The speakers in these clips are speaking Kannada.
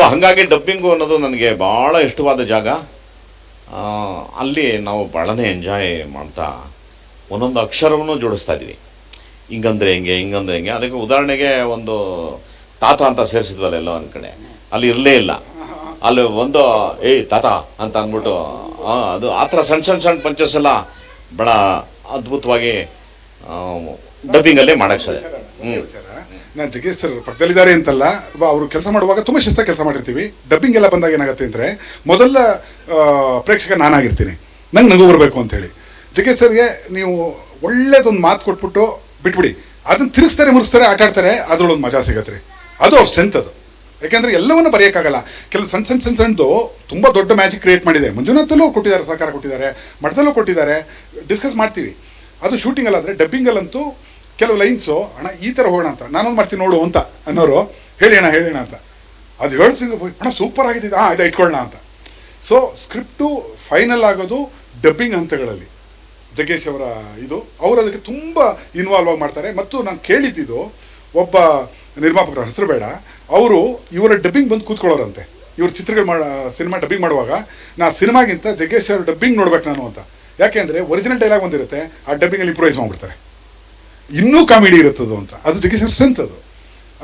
ಸೊ ಹಾಗಾಗಿ ಡಬ್ಬಿಂಗು ಅನ್ನೋದು ನನಗೆ ಭಾಳ ಇಷ್ಟವಾದ ಜಾಗ. ಅಲ್ಲಿ ನಾವು ಭಾಳನೇ ಎಂಜಾಯ್ ಮಾಡ್ತಾ ಒಂದೊಂದು ಅಕ್ಷರವನ್ನು ಜೋಡಿಸ್ತಾ ಇದ್ದೀವಿ ಹಿಂಗಂದ್ರೆ ಹಿಂಗೆ ಹಿಂಗಂದ್ರೆ ಹಿಂಗೆ. ಅದಕ್ಕೆ ಉದಾಹರಣೆಗೆ ಒಂದು ತಾತ ಅಂತ ಸೇರಿಸಿದ್ವಲ್ಲ ಎಲ್ಲೋ ಒಂದು ಕಡೆ. ಅಲ್ಲಿ ಇರಲೇ ಇಲ್ಲ. ಅಲ್ಲಿ ಒಂದು, ಏಯ್, ತಾತ ಅಂತ ಅಂದ್ಬಿಟ್ಟು ಅದು ಆ ಥರ ಸಣ್ಣ ಸಣ್ಣ ಸಣ್ಣ ಪಂಚಸ್ ಎಲ್ಲ ಭಾಳ ಅದ್ಭುತವಾಗಿ ಡಬ್ಬಿಂಗಲ್ಲೇ ಮಾಡೋಕ್ಕೆ ಹ್ಞೂ ನಾನು ಜಗೇಶ್ ಸರ್ ಪಕ್ಕದಲ್ಲಿದ್ದಾರೆ ಅಂತಲ್ಲ ಅವರು ಕೆಲಸ ಮಾಡುವಾಗ ತುಂಬ ಶಿಸ್ತ ಕೆಲಸ ಮಾಡಿರ್ತೀವಿ. ಡಬ್ಬಿಂಗ್ ಎಲ್ಲ ಬಂದಾಗ ಏನಾಗುತ್ತೆ ಅಂದರೆ, ಮೊದಲ ಪ್ರೇಕ್ಷಕ ನಾನಾಗಿರ್ತೀನಿ. ನಂಗೆ ನಗು ಬರಬೇಕು ಅಂತೇಳಿ ಜಗೇಶ್ ಸರ್ಗೆ ನೀವು ಒಳ್ಳೇದೊಂದು ಮಾತು ಕೊಟ್ಬಿಟ್ಟು ಬಿಟ್ಬಿಡಿ. ಅದನ್ನು ತಿರುಗಿಸ್ತಾರೆ, ಮುರುಗಿಸ್ತಾರೆ, ಆಟ ಆಡ್ತಾರೆ ಒಂದು ಮಜಾ ಸಿಗತ್ತೆ ರೀ. ಅದು ಅವ್ರ ಸ್ಟ್ರೆಂತ್ ಅದು. ಯಾಕೆಂದರೆ ಎಲ್ಲವನ್ನು ಬರೆಯೋಕ್ಕಾಗಲ್ಲ. ಕೆಲವು ಸಣ್ಣ ಸಣ್ಣ ಸಣ್ಣ ಸಣ್ಣದು ತುಂಬ ದೊಡ್ಡ ಮ್ಯಾಜಿಕ್ ಕ್ರಿಯೇಟ್ ಮಾಡಿದೆ. ಮಂಜುನಾಥಲ್ಲೂ ಕೊಟ್ಟಿದ್ದಾರೆ ಸಹಕಾರ ಕೊಟ್ಟಿದ್ದಾರೆ, ಮಠದಲ್ಲೂ ಕೊಟ್ಟಿದ್ದಾರೆ. ಡಿಸ್ಕಸ್ ಮಾಡ್ತೀವಿ. ಅದು ಶೂಟಿಂಗಲ್ಲಾದರೆ ಡಬ್ಬಿಂಗಲ್ಲಂತೂ ಕೆಲವು ಲೈನ್ಸು ಅಣ್ಣ, ಈ ಥರ ಹೋಗೋಣ ಅಂತ, ನಾನೊಂದು ಮಾಡ್ತೀನಿ ನೋಡು ಅಂತ ಅನ್ನೋರು, ಹೇಳಿ ಅಣ್ಣ ಹೇಳಿ ಅಣ್ಣ ಅಂತ. ಅದು ಹೇಳ್ತೀನಿ ಅಣ್ಣ ಸೂಪರ್ ಆಗಿದೆ. ಹಾಂ, ಇದು ಇಟ್ಕೊಳ್ಳೋಣ ಅಂತ. ಸೊ ಸ್ಕ್ರಿಪ್ಟು ಫೈನಲ್ ಆಗೋದು ಡಬ್ಬಿಂಗ್ ಹಂತಗಳಲ್ಲಿ. ಜಗ್ಗೇಶ್ ಅವರ ಇದು, ಅವರು ಅದಕ್ಕೆ ತುಂಬ ಇನ್ವಾಲ್ವ್ ಆಗಿ ಮಾಡ್ತಾರೆ. ಮತ್ತು ನಾನು ಕೇಳಿದ್ದಿದ್ದು ಒಬ್ಬ ನಿರ್ಮಾಪಕರ ಹೆಸರು ಬೇಡ, ಅವರು ಇವರ ಡಬ್ಬಿಂಗ್ ಬಂದು ಕೂತ್ಕೊಳ್ಳೋರಂತೆ. ಇವರು ಚಿತ್ರಗಳು ಮಾಡ, ಸಿನಿಮಾ ಡಬ್ಬಿಂಗ್ ಮಾಡುವಾಗ, ನಾ ಸಿನಿಮಾಗಿಂತ ಜಗ್ಗೇಶ್ ಅವ್ರ ಡಬ್ಬಿಂಗ್ ನೋಡ್ಬೇಕು ನಾನು ಅಂತ. ಯಾಕೆಂದರೆ ಒರಿಜಿನಲ್ ಡೈಲಾಗ್ ಒಂದಿರುತ್ತೆ, ಆ ಡಬ್ಬಿಂಗಲ್ಲಿ ಇಂಪ್ರೂವೈಸ್ ಮಾಡ್ಬಿಡ್ತಾರೆ. ಇನ್ನೂ ಕಾಮಿಡಿ ಇರುತ್ತದು ಅಂತ. ಅದು ಜಗ್ಗಿ ಅವ್ರ ಸ್ಟ್ರೆಂತ್ ಅದು.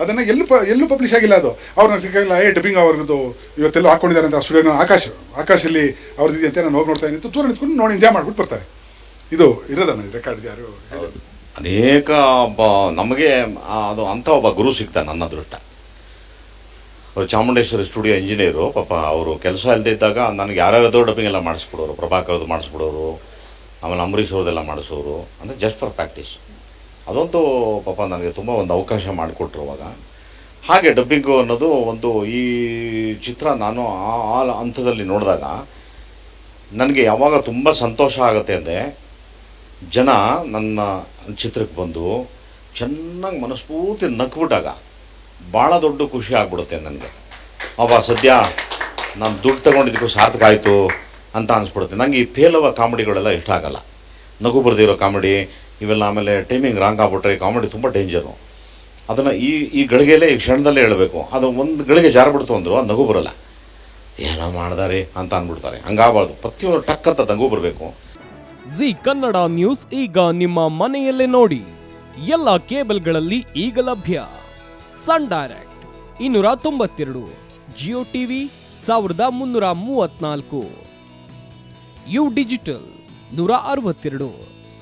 ಅದನ್ನು ಎಲ್ಲೂ ಪ, ಎಲ್ಲೂ ಪಬ್ಲಿಷ್ ಆಗಿಲ್ಲ ಅದು. ಅವ್ರನ್ನ ಸಿಕ್ಕಾಗಿಲ್ಲ ಏ ಡಬ್ಬಿಂಗ್ ಅವ್ರದ್ದು ಇವತ್ತೆಲ್ಲ ಹಾಕೊಂಡಿದ್ದಾರೆ ಅಂತ ಸ್ಟುಡಿಯೋ ಆಕಾಶ, ಆಕಾಶಲ್ಲಿ ಅವ್ರದ್ದು ಅಂತ ನಾನು ಹೋಗಿ ನೋಡ್ತಾ ಇದ್ದೀನಿ ದೂರ ನಿಂತ್ಕೊಂಡು ನೋಡಿ ಎಂಜಾಯ್ ಮಾಡ್ಬಿಟ್ಟು ಬರ್ತಾರೆ. ಇದು ಇರೋದನ್ನ ರೆಕಾರ್ಡ್ ಯಾರು ಅನೇಕ ಒಬ್ಬ, ನಮಗೆ ಅದು ಅಂಥ ಒಬ್ಬ ಗುರು ಸಿಗ್ತ ನನ್ನ ಅದೃಷ್ಟ. ಅವರು ಚಾಮುಂಡೇಶ್ವರಿ ಸ್ಟುಡಿಯೋ ಇಂಜಿನಿಯರು ಪಾಪ ಅವರು ಕೆಲಸ ಇಲ್ಲದೆ ಇದ್ದಾಗ ನನಗೆ ಯಾರ್ಯಾರದೋ ಡಬ್ಬಿಂಗ್ ಎಲ್ಲ ಮಾಡಿಸ್ಬಿಡೋರು ಪ್ರಭಾಕರ್ದು ಮಾಡಿಸ್ಬಿಡೋರು, ಆಮೇಲೆ ಅಂಬರೀಷ್ ಅವ್ರದ್ದೆಲ್ಲ ಮಾಡಿಸೋರು, ಅಂದರೆ ಜಸ್ಟ್ ಫಾರ್ ಪ್ರಾಕ್ಟೀಸ್ ಅದೊಂದು ಪಾಪ ನನಗೆ ತುಂಬ ಒಂದು ಅವಕಾಶ ಮಾಡಿಕೊಟ್ರು ಅವಾಗ. ಹಾಗೆ ಡಬ್ಬಿಂಗು ಅನ್ನೋದು ಒಂದು ಈ ಚಿತ್ರ ನಾನು ಆ ಆ ಹಂತದಲ್ಲಿ ನೋಡಿದಾಗ ನನಗೆ ಯಾವಾಗ ತುಂಬ ಸಂತೋಷ ಆಗುತ್ತೆ ಅಂದರೆ ಜನ ನನ್ನ ಚಿತ್ರಕ್ಕೆ ಬಂದು ಚೆನ್ನಾಗಿ ಮನಸ್ಫೂರ್ತಿ ನಕ್ಬಿಟ್ಟಾಗ ಭಾಳ ದೊಡ್ಡ ಖುಷಿ ಆಗ್ಬಿಡುತ್ತೆ ನನಗೆ. ಅವ ಸದ್ಯ ನಾನು ದುಡ್ಡು ತಗೊಂಡಿದ್ದಕ್ಕೂ ಸಾರ್ಥಕ ಆಯಿತು ಅಂತ ಅನಿಸ್ಬಿಡುತ್ತೆ. ನನಗೆ ಈ ಫೇಲವ ಕಾಮಿಡಿಗಳೆಲ್ಲ ಇಷ್ಟ ಆಗಲ್ಲ. ನಗು ಬರ್ದಿರೋ ಕಾಮಿಡಿ ಇವೆಲ್ಲ ಆಮೇಲೆ ಟೈಮಿಂಗ್ ರಾಂಗ್ ಆಗ್ಬಿಟ್ರೆ ಕಾಮಿಡಿ ತುಂಬ ಡೇಂಜರು ಅದನ್ನು ಈ ಈ ಗಳಿಗೆಯಲ್ಲೇ ಈ ಕ್ಷಣದಲ್ಲೇ ಹೇಳಬೇಕು. ಅದು ಒಂದು ಗಳಿಗೆ ಜಾರಬಿಡ್ತು ಅಂದರು ಅದು ನಗು ಬರಲ್ಲ. ಏನೋ ಮಾಡ್ದಾರೆ ಅಂತ ಅಂದ್ಬಿಡ್ತಾರೆ ಹಂಗಾಗಬಾರ್ದು. ಪ್ರತಿಯೊಂದು ಟಕ್ ಅಂತ ನಗು ಬರಬೇಕು. ಜಿ ಕನ್ನಡ ನ್ಯೂಸ್ ಈಗ ನಿಮ್ಮ ಮನೆಯಲ್ಲೇ ನೋಡಿ. ಎಲ್ಲ ಕೇಬಲ್ಗಳಲ್ಲಿ ಈಗ ಲಭ್ಯ. ಸನ್ ಡೈರೆಕ್ಟ್ ಇನ್ನೂರ ತೊಂಬತ್ತೆರಡು, ಜಿಯೋ ಟಿವಿ ಸಾವಿರದ ಮುನ್ನೂರ ಮೂವತ್ತ್ನಾಲ್ಕು. ಯು ಡಿಜಿಟಲ್ ನೂರ ಅರವತ್ತೆರಡು.